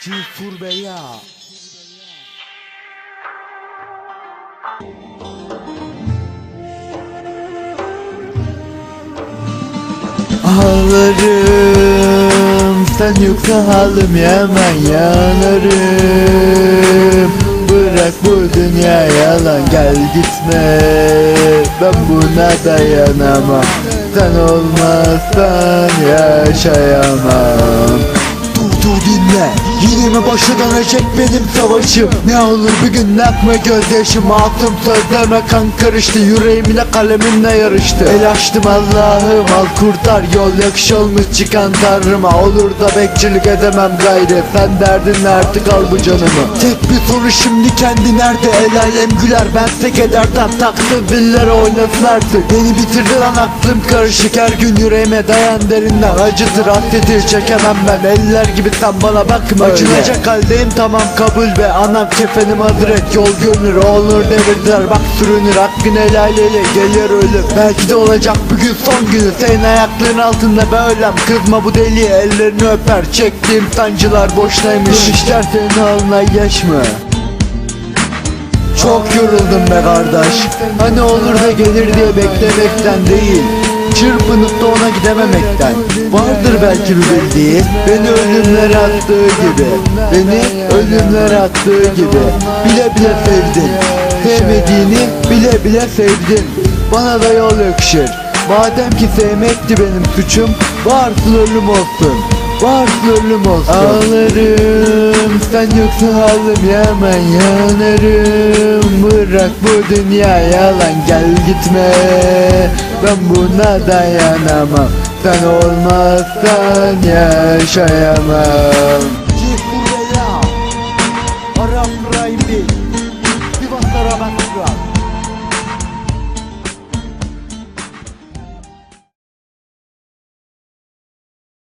Cesur Beya. Ağlarım Sen yoksa halim hemen yanarım. Bırak bu dünya yalan gel gitme. Ben buna dayanamam. Sen olmazsan yaşayamam Jibon mi başlanacak benim savaşım. Ne olur bir gün akma gözyaşım Attım sözlerime kan karıştı. Yüreğimle kalemimle yarıştı. El açtım Allah'ım al kurtar Yol. Yakış olmuş çıkan tanrıma. Olur da bekçilik edemem gayrı. Sen derdin artık al bu canımı. Tek bir soru şimdi kendi nerede? El alem güler bense kederden Taktı dillere oynasın artık. Beni bitirdi lan aklım karışık. Her gün yüreğime dayan derinden. Acıtır hasreti çekemem ben. Eller gibi sen bana bakma. Öyle Haldeyim tamam kabul be. Anam kefenim hazır et yol görünür Olur devirdiler bak sürünür Hakkın helal eyle gelir ölüm Belki de olacak bugün son günü. Senin ayakların altında böylem Kızma bu deli ellerini öper. Çektiğim sancılar boşnaymış. İşler senin alına geçme. Çok yoruldum be kardeş. Hani olur da gelir diye beklemekten değil Çırpınıp da ona gidememekten Vardır belki bir bildiği. Beni ölümlere attığı gibi Beni ölümlere attığı gibi Bile bile sevdin. Sevmediğini bile bile sevdin. Bana da yol yakışır. Madem ki sevmekti benim suçum Varsın ölüm olsun Varsın ölüm olsun. Ağlarım sen yoksa halim hemen yanarım. Bırak bu dünya yalan gel gitme Ben buna dayanamam. Sen olmazsan yaşayamam